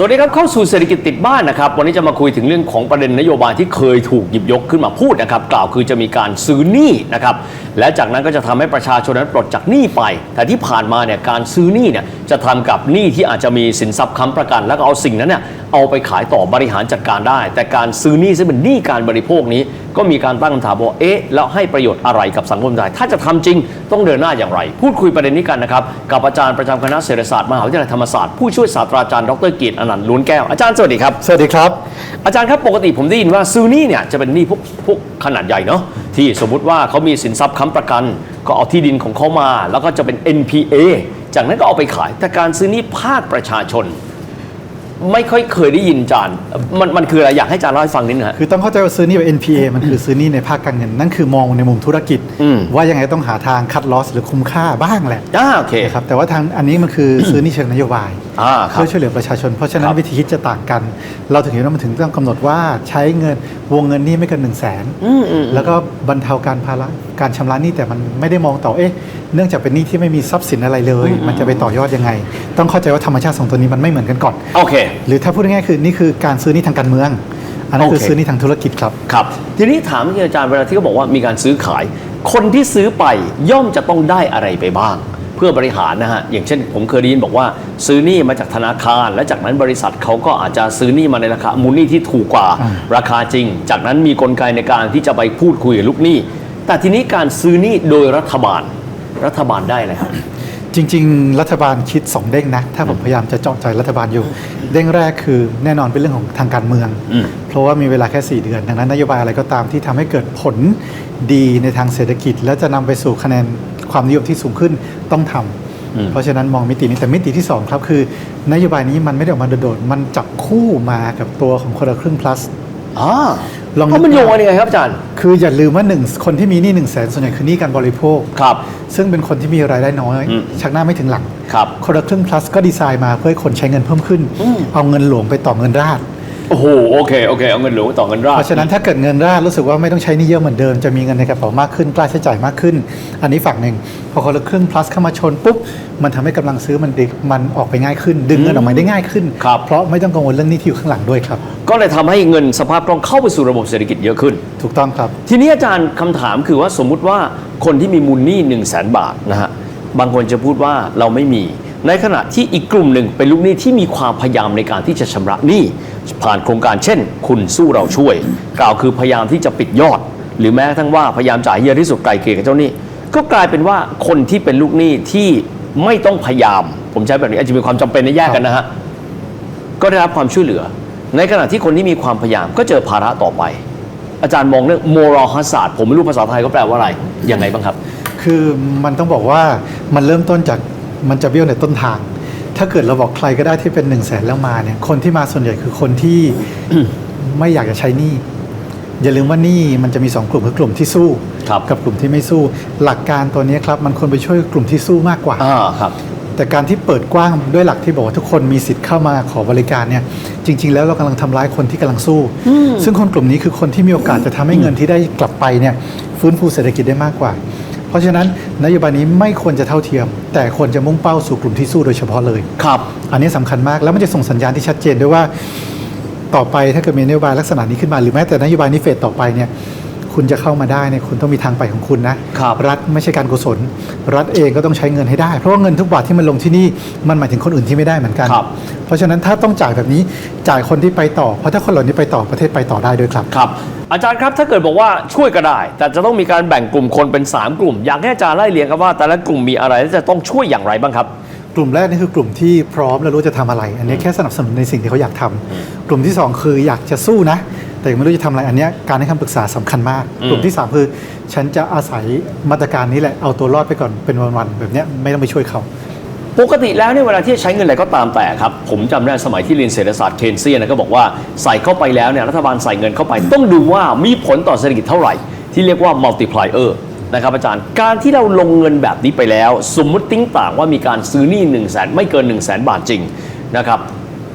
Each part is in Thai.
สวัสดีครับเข้าสู่เศรษฐกิจติดบ้านนะครับวันนี้จะมาคุยถึงเรื่องของประเด็นนโยบายที่เคยถูกหยิบยกขึ้นมาพูดนะครับกล่าวคือจะมีการซื้อหนี้นะครับและจากนั้นก็จะทำให้ประชาชนนั้นปลดจากหนี้ไป แต่ที่ผ่านมาเนี่ยการซื้อหนี้เนี่ยจะทำกับหนี้ที่อาจจะมีสินทรัพย์ค้ำประกัน แล้วก็เอาสิ่งนั้นเนี่ยเอาไปขายต่อบริหารจัดการได้ แต่การซื้อหนี้ซึ่งเป็นหนี้การบริโภคนี้ ก็มีการตั้งคำถามว่าเอ๊ะแล้วให้ประโยชน์อะไรกับสังคมไทยถ้าจะทำจริงต้องเดินหน้าอย่างไร พูดคุยประเด็นนี้กันนะครับ กับอาจารย์ประจำคณะเศรษฐศาสตร์มหาวิทยาลัยธรรมศาสตร์ผู้ช่วยศาสตราจารย์ดรกีตอนันต์ล้วนแก้วอาจารย์สวัสดีครับสวัสดีครับ อาจารย์ครับปกติผมได้ยินว่าซื้อหนี้เนี่ยจะเป็นหนี้พวกพวกขนาดใหญ่เนาะที่สมมุติว่าเขามีสินทรัพย์ค้ำประกัน ก็เอาที่ดินของเขามา แล้วก็จะเป็น NPA จากนั้นก็เอาไปขายแต่การซื้อหนี้ภาคประชาชน ไม่ค่อยเคยได้ยินอาจารย์มันมันคืออะไรอยากให้อาจารย์เล่าให้ฟังนิดนึงฮะ คือต้องเข้าใจว่าซื้อหนี้แบบ NPA มันคือซื้อหนี้ในภาคการเงิน นั่นคือมองในมุมธุรกิจ อืม ว่ายังไงต้องหาทางคัดลอสหรือคุ้มค่าบ้างแหละอ่าโอเคนะครับแต่ว่าทางอันนี้มันคือซื้อหนี้เชิงนโยบาย อ่าครับเพื่อช่วยเหลือประชาชน เพราะฉะนั้คนรับวิธีคิดจะต่างกัน เราถึงเห็นว่ามันถึงต้องกำหนดว่าใช้เงินวงเงินหนี้ไม่เกิน1นึ่งแสนอืมอืม แล้วก็บรรเทาการภาระการชำระหนี้แต่มันไม่ได้มองต่อเอ๊ะเนื่องจากเป็นหนี้ที่ไม่มีทรัพย์สินอะไรเลย มันจะไปต่อยอดยังไง ต้องเข้าใจว่าธรรมชาติสองตัวนี้มันไม่เหมือนกันก่อน โอเคหรือถ้าพูดง่ายๆคือนี่คือการซื้อหนี้ทางการเมือง อันนั้นคือโอเค ซื้อหนี้ทางธุรกิจครับ ครับ ทีนี้ถามที่อาจารย์เวลาที่เขาบอกว่ามีการซื้อขาย คนที่ซื้อไปย่อมจะต้องได้อะไรไปบ้าง เพื่อบริหารนะฮะ อย่างเช่น ผมเคยได้ยินบอกว่า ซื้อหนี้มาจากธนาคาร และจากนั้นบริษัทเขาก็อาจจะซื้อหนี้มาในราคามูลหนี้ที่ถูกกว่าอ่า ราคาจริง จากนั้นมีกลไกในการที่จะไปพูดคุยกับลูกหนี้ แต่ทีนี้การซื้อหนี้โดยรัฐบาล รัฐบาลได้อะไรครับ จริง ๆ รัฐบาลคิด 2 เด้งนะ ถ้าผมพยายามจะเจาะใจรัฐบาลอยู่ เด้งแรกคือแน่นอนเป็นเรื่องของทางการเมืองอืมเพราะว่ามีเวลาแค่ 4 เดือน ดังนั้นนโยบายอะไรก็ตามที่ทำให้เกิดผลดีในทางเศรษฐกิจ และจะนำไปสู่คะแนนความนิยมที่สูงขึ้นต้องทำอืมเพราะฉะนั้นมองมิตินี้แต่มิติที่ 2 ครับ คือนโยบายนี้มันไม่ได้ออกมาโดดๆมันจับคู่มากับตัวของคนละครึ่ง plus อ่า ลองเพราะมันโยงกันยังไงครับอาจารย์ คืออย่าลืมว่าหนึ่งคนที่มีหนี้หนึ่งแสนส่วนใหญ่คือหนี้การบริโภค ครับ ซึ่งเป็นคนที่มีรายได้น้อย อืม ชักหน้าไม่ถึงหลัง ครับ คนละครึ่ง plus ก็ดีไซน์มาเพื่อให้คนใช้เงินเพิ่มขึ้น อืมเอาเงินหลวงไปต่อเงินราด โอ้โหโอเคโอเคเอาเงินหลวงต่อเงินราช เพราะฉะนั้นถ้าเกิดเงินราดรู้สึกว่าไม่ต้องใช้หนี่เยอะเหมือนเดิมจะมีเงินในกระเป๋ามากขึ้นกล้าใช้จ่ายมากขึ้น อันนี้ฝั่งหนึ่งพอคนละครึ่ง plus เข้ามาชนปุ๊บมันทำให้กำลังซื้อมันดิมันออกไปง่ายขึ้น ดึงเงินออกมาได้ง่ายขึ้นครับเพราะไม่ต้องกังวลเรื่องหนี้ที่อยู่ข้างหลังด้วยครับ ก็เลยทำให้เงินสภาพคล่องเข้าไปสู่ระบบเศรษฐกิจเยอะขึ้น ถูกต้องครับ ทีนี้อาจารย์คำถามคือว่าสมมุติว่าคนที่มีมูลหนี้1นึ่งแสนบาทนะฮะบางคนจะพูดว่าเราไม่มี ในขณะที่อีกกลุ่มหนึ่งเป็นลูกหนี้ที่มีความพยายามในการที่จะชำระหนี้ผ่านโครงการเช่น คุณสู้เราช่วย กล่าวคือพยายามที่จะปิดยอด หรือแม้กระทั่งว่าพยายามจ่ายเยอะที่สุดไกลเกลี่ยกับเจ้าหนี้ก็กลายเป็นว่าคนที่เป็นลูกหนี้ที่ไม่ต้องพยายาม ผมใช้แบบนี้อาจจะมีความจำเป็นในแยกกันนะฮะก็ได้รับความช่วยเหลือ ในขณะที่คนที่มีความพยายามก็เจอภาระต่อไป อาจารย์มองเรื่อง moral hazard ผมไม่รู้ภาษาไทยก็แปลว่าอะไรยังไงบ้างครับ คือมันต้องบอกว่ามันเริ่มต้นจาก มันจะเบี้ยวในต้นทาง ถ้าเกิดเราบอกใครก็ได้ที่เป็น1นึ่งแสนแล้วมาเนี่ยคนที่มาส่วนใหญ่คือคนที่ ไม่อยากจะใช้หนี้อย่าลืมว่าหนี้มันจะมี 2 กลุ่มคือกลุ่มที่สู้ครับกับกลุ่มที่ไม่สู้ หลักการตัวนี้ครับมันควรไปช่วยกลุ่มที่สู้มากกว่าอ่าครับ แต่การที่เปิดกว้างด้วยหลักที่บอกว่าทุกคนมีสิทธิ์เข้ามาขอบริการเนี่ย จริง ๆ แล้วเรากำลังทำร้ายคนที่กำลังสู้ ซึ่งคนกลุ่มนี้คือคนที่มีโอกาสจะทำให้เงินที่ได้กลับไปเนี่ยฟื้นฟูเศรษฐกิจได้มากกว่า เพราะฉะนั้นนโยบายนี้ไม่ควรจะเท่าเทียม แต่ควรจะมุ่งเป้าสู่กลุ่มที่สู้โดยเฉพาะเลย ครับ อันนี้สำคัญมากแล้วมันจะส่งสัญญาณที่ชัดเจนด้วยว่า ต่อไปถ้าเกิดมีนโยบายลักษณะนี้ขึ้นมาหรือแม้แต่นโยบายนี้เฟสต่อไปเนี่ย คุณจะเข้ามาได้เนี่ยคุณต้องมีทางไปของคุณนะครับรัฐไม่ใช่การกุศล รัฐเองก็ต้องใช้เงินให้ได้ เพราะว่าเงินทุกบาทที่มันลงที่นี่มันหมายถึงคนอื่นที่ไม่ได้เหมือนกัน ครับ เพราะฉะนั้นถ้าต้องจ่ายแบบนี้จ่ายคนที่ไปต่อ เพราะถ้าคนเหล่านี้ไปต่อประเทศไปต่อได้ด้วยครับ ครับ อาจารย์ครับถ้าเกิดบอกว่าช่วยก็ได้ แต่จะต้องมีการแบ่งกลุ่มคนเป็น 3 กลุ่ม อยากให้อาจารย์ไล่เรียงครับว่าแต่ละกลุ่มมีอะไรและจะต้องช่วยอย่างไรบ้างครับ กลุ่มแรกนี่คือกลุ่มที่พร้อมและรู้จะทำอะไร อันนี้แค่สนับสนุนในสิ่งที่เขาอยากทำกลุ่มที่สองคืออยากจะสู้นะ แต่ยังไม่รู้จะทำอะไรอันเนี้ยการให้คำปรึกษาสำคัญมาก อืม กลุ่มที่สามคือ ฉันจะอาศัยมาตรการนี้แหละเอาตัวรอดไปก่อนเป็นวันๆแบบเนี้ยไม่ต้องไปช่วยเขา ปกติแล้วเนี่ยเวลาที่ใช้เงินอะไรก็ตามแต่ครับ ผมจำได้สมัยที่เรียนเศรษฐศาสตร์เคนเซียนนะก็บอกว่าใส่เข้าไปแล้วเนี่ยรัฐบาลใส่เงินเข้าไป ต้องดูว่ามีผลต่อเศรษฐกิจเท่าไหร่ ที่เรียกว่า multiplier นะครับอาจารย์การที่เราลงเงินแบบนี้ไปแล้ว สมมุติติ้งต่างว่ามีการซื้อหนี้1นึ่งแสนไม่เกิน1นึ่งแสนบาทจริงนะครับ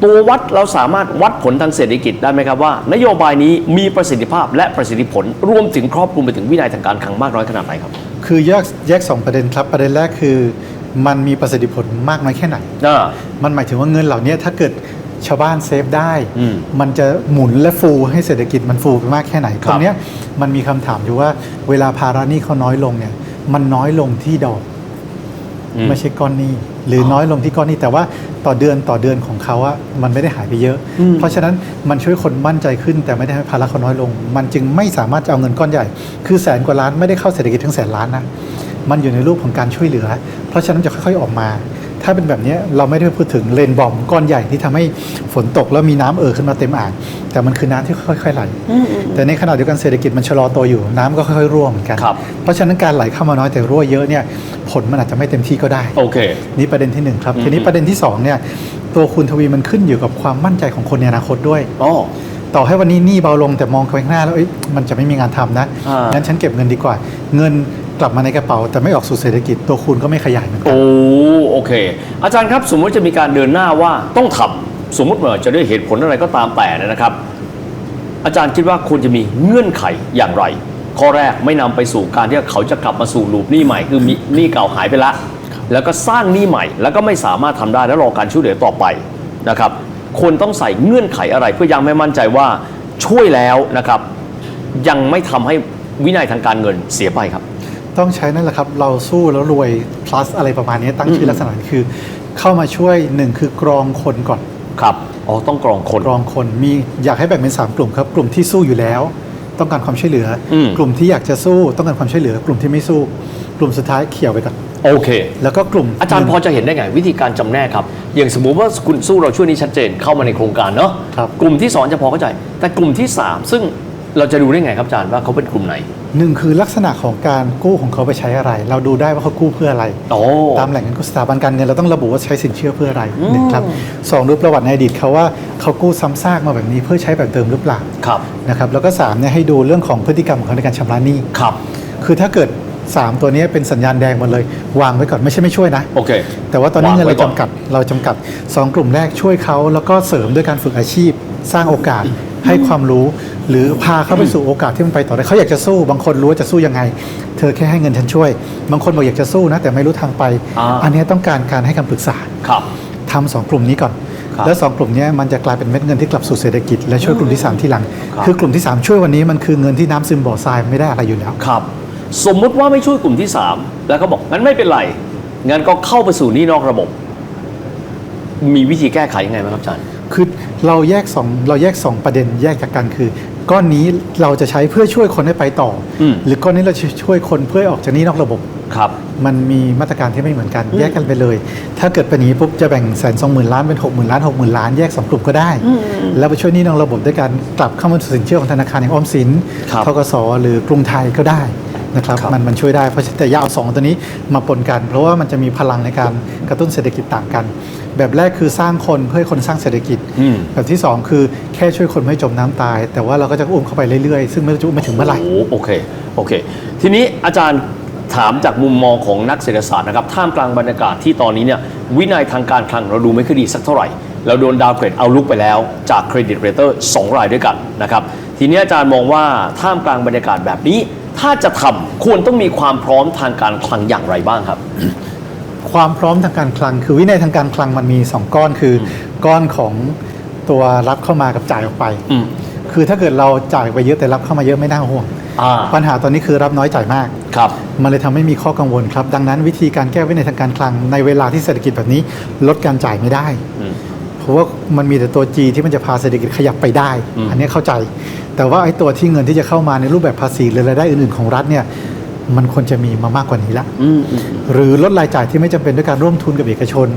ตัววัดเราสามารถวัดผลทางเศรษฐกิจได้ไหมครับว่า นโยบายนี้มีประสิทธิภาพและประสิทธิผล รวมถึงครอบคลุมไปถึงวินัยทางการคลังมากน้อยขนาดไหนครับ คือแยกแยกสองประเด็นครับประเด็นแรกคือ มันมีประสิทธิผลมากน้อยแค่ไหนอ่ามันหมายถึงว่าเงินเหล่านี้ถ้าเกิดชาวบ้านเซฟได้อืมมันจะหมุนและฟูให้เศรษฐกิจมันฟูไปมากแค่ไหนครับตรงเนี้ยมันมีคำถามอยู่ว่าเวลาภาระหนี้เขาน้อยลงเนี่ยมันน้อยลงที่ดอกอืม ไม่ใช่ก้อนหนี้ หรือน้อยลงที่ก้อนหนี้แต่ว่าต่อเดือนต่อเดือนของเขาอะมันไม่ได้หายไปเยอะอืมเพราะฉะนั้นมันช่วยคนมั่นใจขึ้น แต่ไม่ได้ให้ภาระเขาน้อยลง มันจึงไม่สามารถจะเอาเงินก้อนใหญ่ คือแสนกว่าล้านไม่ได้เข้าเศรษฐกิจทั้งแสนล้านนะมันอยู่ในรูปของการช่วยเหลือ เพราะฉะนั้นจะค่อยๆออกมา ถ้าเป็นแบบเนี้ยเราไม่ได้พูดถึงเลนบอมก้อนใหญ่ที่ทำให้ฝนตกแล้วมีน้ำเอ่อขึ้นมาเต็มอ่าง แต่มันคือน้ำที่ค่อยๆไหลแต่ในขณะเดียวกันเศรษฐกิจมันชะลอตัวอยู่น้ำก็ค่อยๆรั่วเหมือนกันครับเพราะฉะนั้นการไหลเข้ามาน้อยแต่รั่วเยอะเนี่ยผลมันอาจจะไม่เต็มที่ก็ได้โอเคนี่ประเด็นที่หนึ่งครับอืมทีนี้ประเด็นที่สองเนี่ยตัวคุณทวีมันขึ้นอยู่กับความมั่นใจของคนในอนาคตด้วยอ๋อต่อให้วันนี้หนี้เบาลงแต่มองไปข้างหน้าแล้วเอ้ยมันจะไม่มีงานทำนะอ่างั้งั้นฉันเก็บเงินดีกว่า เงินก ลับมาในกระเป๋า แต่ไม่ออกสู่เศรษฐกิจตัวคุณก็ไม่ขยายเหมือนกันโอ้โอเค อาจารย์ครับสมมติจะมีการเดินหน้าว่าต้องทำสมมติว่าจะด้วยเหตุผลอะไรก็ตามแต่นะครับ อาจารย์คิดว่าควรจะมีเงื่อนไขอย่างไร ข้อแรกไม่นำไปสู่การที่เขาจะกลับมาสู่ลูปหนี้ใหม่คือมีหนี้เก่าหายไปละ แล้วก็สร้างหนี้ใหม่ แล้วก็ไม่สามารถทำได้และรอการช่วยเหลือต่อไปนะครับควรต้องใส่เงื่อนไขอะไร เพื่อยังไม่มั่นใจว่าช่วยแล้วนะครับ ยังไม่ทำให้วินัยทางการเงินเสียไปครับ ต้องใช้นั่นแหละครับ เราสู้แล้วรวย plus อะไรประมาณนี้ตั้งชื่อลักษณะนี้คือ เข้ามาช่วยหนึ่งคือกรองคนก่อน ครับอ๋อต้องกรองคน กรองคนมีอยากให้แบ่งเป็นสามกลุ่มครับ กลุ่มที่สู้อยู่แล้ว ต้องการความช่วยเหลืออมกลุ่มที่อยากจะสู้ต้องการความช่วยเหลือ กลุ่มที่ไม่สู้ กลุ่มสุดท้ายเขี่ยวไปก่อนโอเค แล้วก็กลุ่มอาจารย์พอจะเห็นได้ไง วิธีการจำแนกครับ อย่างสมมุติว่าคุณสู้เราช่วยนี้ชัดเจนเข้ามาในโครงการเนาะครับ กลุ่มที่สองจะพอเข้าใจ แต่กลุ่มที่สามซึ่ง เราจะดูได้ไงครับอาจารย์ว่าเขาเป็นกลุ่มไหน หนึ่งคือลักษณะของการกู้ของเขาไปใช้อะไร เราดูได้ว่าเขากู้เพื่ออะไร โอ้ ตามแหล่งเงินกู้สถาบันการเงินเราต้องระบุว่าใช้สินเชื่อเพื่ออะไรอืมหนึ่งครับสองดูประวัติในอดีตเขาว่าเขากู้ซ้ำซากมาแบบนี้เพื่อใช้แบบเดิมหรือเปล่าครับ นะครับแล้วก็สามเนี่ยให้ดูเรื่องของพฤติกรรมของเขาในการชำระหนี้ ครับ คือถ้าเกิด 3 ตัวนี้เป็นสัญญาณแดงหมดเลย วางไว้ก่อนไม่ใช่ไม่ช่วยนะ โอเค แต่ว่าตอนนี้วางเงินไว้เราก่อน จำกัดเราจำกัด 2 กลุ่มแรกช่วยเขาแล้วก็เสริมด้วยการฝึกอาชีพ สร้างโอกาส ให้ความรู้หรือพาเขาไปสู่โอกาสที่มันไปต่อได้เขาอยากจะสู้บางคนรู้ว่าจะสู้ยังไง เธอแค่ให้เงินฉันช่วย บางคนบอกอยากจะสู้นะ แต่ไม่รู้ทางไปอ่าอันนี้ต้องการการให้คำปรึกษาครับทำสองกลุ่มนี้ก่อนครับแล้วสองกลุ่มเนี้ยมันจะกลายเป็นเม็ดเงินที่กลับสู่เศรษฐกิจและช่วยกลุ่มที่ 3 ที่หลังครับคือกลุ่มที่ 3 ช่วยวันนี้มันคือเงินที่น้ำซึมบ่อทรายไม่ได้อะไรอยู่แล้วครับ สมมุติว่าไม่ช่วยกลุ่มที่สามแล้วก็บอกงั้นไม่เป็นไรงั้นก็เข้าไปสู่หนี้นอกระบบ มีวิธีแก้ไขยังไงไหมครับอาจารย์ คือเราแยกสองเราแยกสองประเด็นแยกจากกันคือ ก้อนนี้เราจะใช้เพื่อช่วยคนให้ไปต่ออมหรือก้อนนี้เราจะช่วยคนเพื่อให้ออกจากหนี้นอกระบบครับ มันมีมาตรการที่ไม่เหมือนกันแยกกันไปเลย ถ้าเกิดเป็นอย่างนี้ปุ๊บจะแบ่งแสนสองหมื่นล้านเป็นหกหมื่นล้านหกหมื่นล้านแยกสองกลุ่มก็ได้ แล้วไปช่วยหนี้นอกระบบด้วยการกลับเข้ามาสู่สินเชื่อของธนาคารอย่างออมสินครับทกสหรือกรุงไทยก็ได้นะครับครับมันมันช่วยได้เพราะฉะนั้นแต่อยาเอาสองตัวนี้มาปนกัน เพราะว่ามันจะมีพลังในการกระตุ้นเศรษฐกิจต่างกัน แบบแรกคือสร้างคนเพื่อให้คนสร้างเศรษฐกิจอืมแบบที่ 2 คือแค่ช่วยคนไม่ให้จมน้ำตาย แต่ว่าเราก็จะอุ้มเข้าไปเรื่อยๆ ซึ่งไม่รู้จะอุ้มไปถึงเมื่อไหร่โอ้โอเคโอเค ทีนี้อาจารย์ถามจากมุมมองของนักเศรษฐศาสตร์นะครับท่ามกลางบรรยากาศที่ตอนนี้เนี่ยวินัยทางการคลังเราดูไม่ค่อยดีสักเท่าไหร่ เราโดนดาวเกรดเอาลุกไปแล้วจากเครดิตเรเตอร์สองรายด้วยกันนะครับทีนี้อาจารย์มองว่าท่ามกลางบรรยากาศแบบนี้ ถ้าจะทำควรต้องมีความพร้อมทางการคลังอย่างไรบ้างครับ ความพร้อมทางการคลัง คือวินัยทางการคลังมันมี 2 ก้อนคืออก้อนของตัวรับเข้ามากับจ่ายออกไปอืมคือถ้าเกิดเราจ่ายไปเยอะแต่รับเข้ามาเยอะไม่น่าห่วงอ่าปัญหาตอนนี้คือรับน้อยจ่ายมากครับมันเลยทำให้มีข้อกังวลครับ ดังนั้นวิธีการแก้วินัยทางการคลังในเวลาที่เศรษฐกิจแบบนี้ลดการจ่ายไม่ได้อืมเพราะว่ามันมีแต่ตัว G ที่มันจะพาเศรษฐกิจขยับไปได้อืมอันนี้เข้าใจ แต่ว่าไอ้ตัวที่เงินที่จะเข้ามาในรูปแบบภาษีหรือรายได้อื่นๆของรัฐเนี่ย มันควรจะมีมามากกว่านี้ละอืมอืมหรือลดรายจ่ายที่ไม่จำเป็นด้วยการร่วมทุนกับเอกชน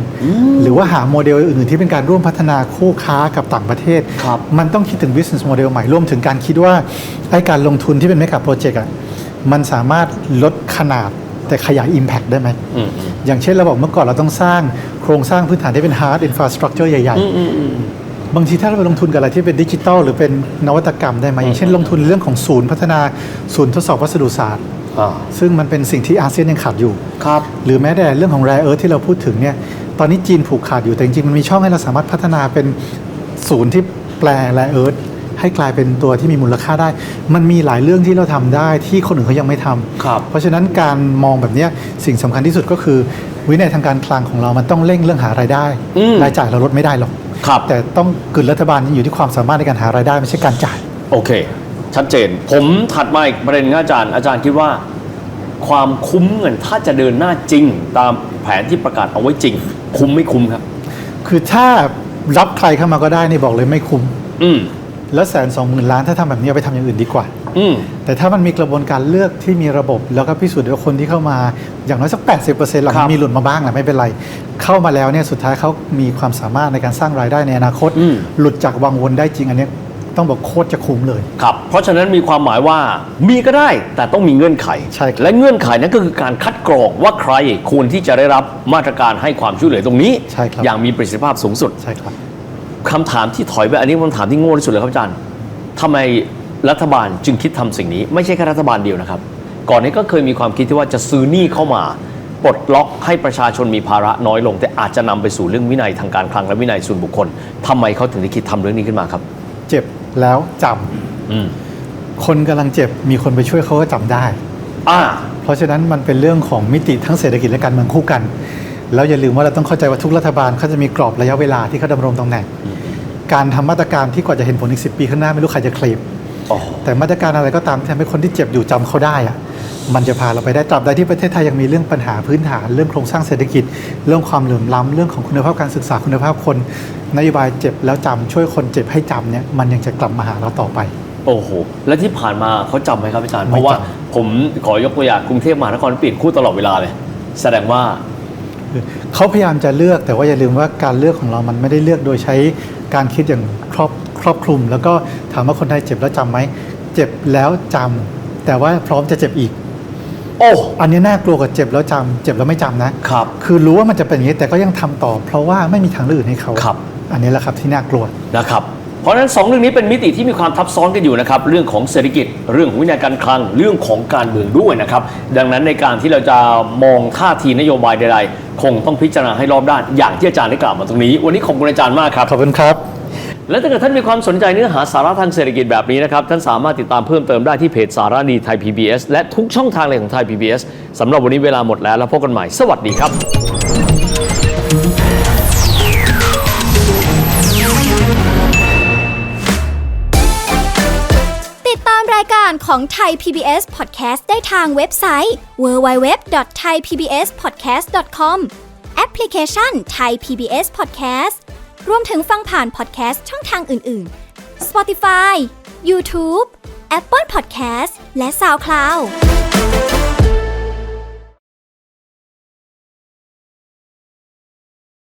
หรือว่าหาโมเดลอื่น ๆ ที่เป็นการร่วมพัฒนาคู่ค้ากับต่างประเทศครับมันต้องคิดถึง business model ใหม่รวมถึงการคิดว่าไอ้การลงทุนที่เป็น mega project อะมันสามารถลดขนาดแต่ขยาย impact ได้ไหมอืมอืมอย่างเช่นเราบอกเมื่อก่อนเราต้องสร้างโครงสร้างพื้นฐานที่เป็น hard infrastructure ใหญ่อืมอืมอืมๆบางทีถ้าเราไปลงทุนกับอะไรที่เป็นดิจิทัลหรือเป็นนวัตกรรมได้ไหมอย่างเช่นลงทุนเรื่องของศูนย์พัฒนาศูนย์ทดสอบวัสดุศาสตร์อ่า ซึ่งมันเป็นสิ่งที่อาเซียนยังขาดอยู่ครับหรือแม้แต่เรื่องของ rare earth ที่เราพูดถึงเนี่ยตอนนี้จีนผูกขาดอยู่แต่จริงๆมันมีช่องให้เราสามารถพัฒนาเป็นศูนย์ที่แปลแรเอิร์ธให้กลายเป็นตัวที่มีมูลค่าได้ มันมีหลายเรื่องที่เราทำได้ที่คนอื่นเขายังไม่ทำครับเพราะฉะนั้นการมองแบบเนี้ยสิ่งสำคัญที่สุดก็คือ วินัยทางการคลังของเรามันต้องเร่งเรื่องหารายได้อืมรายจ่ายเราลดไม่ได้หรอกครับแต่ต้องกึ่นรัฐบาลอยู่ที่ความสามารถในการหารายได้ไม่ใช่การจ่ายโอเค ชัดเจน ผมถัดมาอีกประเด็นครับอาจารย์อาจารย์คิดว่า ความคุ้มเงินถ้าจะเดินหน้าจริง ตามแผนที่ประกาศเอาไว้จริง คุ้มไม่คุ้มครับ คือถ้ารับใครเข้ามาก็ได้นี่บอกเลยไม่คุ้ม อืมแล้วแสนสองหมื่นล้านถ้าทำแบบนี้เอาไปทำอย่างอื่นดีกว่า อืมแต่ถ้ามันมีกระบวนการเลือกที่มีระบบ แล้วก็พิสูจน์ได้ว่าคนที่เข้ามาอย่างน้อยสัก 80%หลังครับมีหลุดมาบ้างแหละไม่เป็นไร เข้ามาแล้วเนี่ยสุดท้ายเขามีความสามารถในการสร้างรายได้ในอนาคตอืมหลุดจากวังวนได้จริงอันเนี้ย ต้องบอกโคตรจะคุ้มเลย ครับ เพราะฉะนั้นมีความหมายว่ามีก็ได้แต่ต้องมีเงื่อนไข ใช่ครับ และเงื่อนไขนั้นก็คือการคัดกรองว่าใครควรที่จะได้รับมาตรการให้ความช่วยเหลือตรงนี้ ใช่ครับ อย่างมีประสิทธิภาพสูงสุด ใช่ครับ คำถามที่ถอยไปอันนี้คำถามที่โง่ที่สุดเลยครับอาจารย์ทำไมรัฐบาลจึงคิดทำสิ่งนี้ ไม่ใช่แค่รัฐบาลเดียวนะครับ ก่อนนี้ก็เคยมีความคิดที่ว่าจะซื้อหนี้เข้ามาปลดล็อกให้ประชาชนมีภาระน้อยลง แต่อาจจะนำไปสู่เรื่องวินัยทางการคลังและวินัยส่วนบุคคลทำไมเขาถึงได้คิดทำเรื่องนี้ขึ้นมาครับ เจ็บ แล้วจำอืมคนกำลังเจ็บมีคนไปช่วยเขาก็จำได้ อ่า เพราะฉะนั้นมันเป็นเรื่องของมิติทั้งเศรษฐกิจและการเมืองคู่กัน แล้วอย่าลืมว่าเราต้องเข้าใจว่าทุกรัฐบาลเขาจะมีกรอบระยะเวลาที่เขาดำรงตำแหน่ง การทำมาตรการที่กว่าจะเห็นผลอีกสิปีข้างหน้าไม่รู้ใครจะเคลมอ๋อแต่มาตรการอะไรก็ตามที่ทำให้คนที่เจ็บอยู่จำเขาได้อะ มันจะพาเราไปได้ตราบใดที่ประเทศไทยยังมีเรื่องปัญหาพื้นฐาน เรื่องโครงสร้างเศรษฐกิจ เรื่องความเหลื่อมล้ำเรื่องของคุณภาพการศึกษาคุณภาพคนนโยบายเจ็บแล้วจำช่วยคนเจ็บให้จำเนี่ยมันยังจะกลับมาหาเราต่อไป โอ้โห และที่ผ่านมาเขาจำไหมครับอาจารย์ไม่เพราะว่าจผมขอยกตัวอย่างกรุงเทพมหานครเปลี่ยนคู่ตลอดเวลาเลย แสดงว่าคือเขาพยายามจะเลือกแต่ว่าอย่าลืมว่าการเลือกของเรามันไม่ได้เลือกโดยใช้การคิดอย่างครอบครอบคลุม แล้วก็ถามว่าคนไทยเจ็บแล้วจำไหมเจ็บแล้วจำแต่ว่าพร้อมจะเจ็บอีก โอ้อันนี้น่ากลัวกว่าเจ็บแล้วจำเจ็บแล้วไม่จำนะครับ คือรู้ว่ามันจะเป็นอย่างนี้แต่ก็ยังทำต่อ เพราะว่าไม่มีทางเลือกอื่นให้เขาครับ อันนี้แหละครับที่น่ากลัวนะครับเพราะฉะนั้นสองเรื่องนี้เป็นมิติที่มีความทับซ้อนกันอยู่นะครับเรื่องของเศรษฐกิจ เรื่องของวินัยการคลังเรื่องของการเมืองด้วยนะครับดังนั้นในการที่เราจะมองท่าทีนโยบายใดๆคงต้องพิจารณาให้รอบด้านอย่างที่อาจารย์ได้กล่าวมาตรงนี้ วันนี้ขอบคุณอาจารย์มากครับขอบคุณครับ และถ้าเกิดท่านมีความสนใจเนื้อหาสาระทางเศรษฐกิจแบบนี้นะครับ ท่านสามารถติดตามเพิ่มเติมได้ที่เพจสารดีไทย PBS และทุกช่องทางเลยของไทย PBS สำหรับวันนี้เวลาหมดแล้ว แล้วพบกันใหม่ สวัสดีครับติดตามรายการของไทย PBS Podcast ได้ทางเว็บไซต์ www.thaipbspodcast.com แอปพลิเคชัน Thai PBS Podcast รวมถึงฟังผ่านพอดแคสต์ช่องทางอื่น ๆ Spotify YouTube Apple Podcast และ SoundCloud